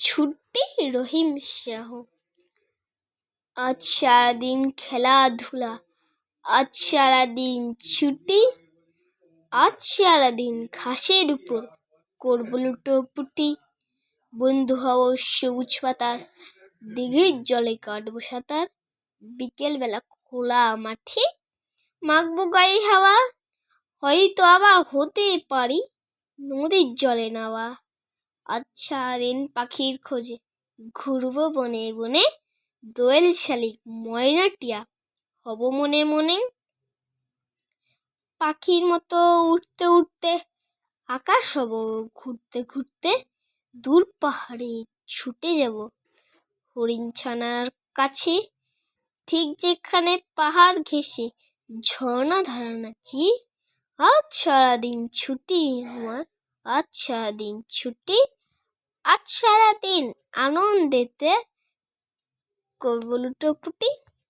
ছুটি রহিম শাহ আজ সারাদিন খেলাধুলা, আজ সারাদিন ছুটি, আজ সারাদিন ঘাসের উপর করব লুটোপুটি বন্ধু হব সবুজ পাতার, দিঘির জলে কাটবো সাঁতার। বিকেলবেলা খোলা মাঠে মাখবো গায়ে হাওয়া। হয়তো আবার হতে পারি নদীর জলে নাওয়া। আচ্ছা দিন পাখির খোঁজে। ঘুরবো বনে বনে দোয়েল শালিক, ময়না টিয়া, হব মনে মনে। পাখির মতো উঠতে উঠতে আকাশ হব, ঘুরতে ঘুরতে দূর পাহাড়ে ছুটে যাব। হরিণ ছানার কাছে ঠিক যেখানে পাহাড় ঘেসে ঝর্ণা ধারা নাচি, আজ সারাদিন ছুটি আমার আজ সারাদিন ছুটি আজ সারাদিন আনন্দেতে করব লুটোপুটি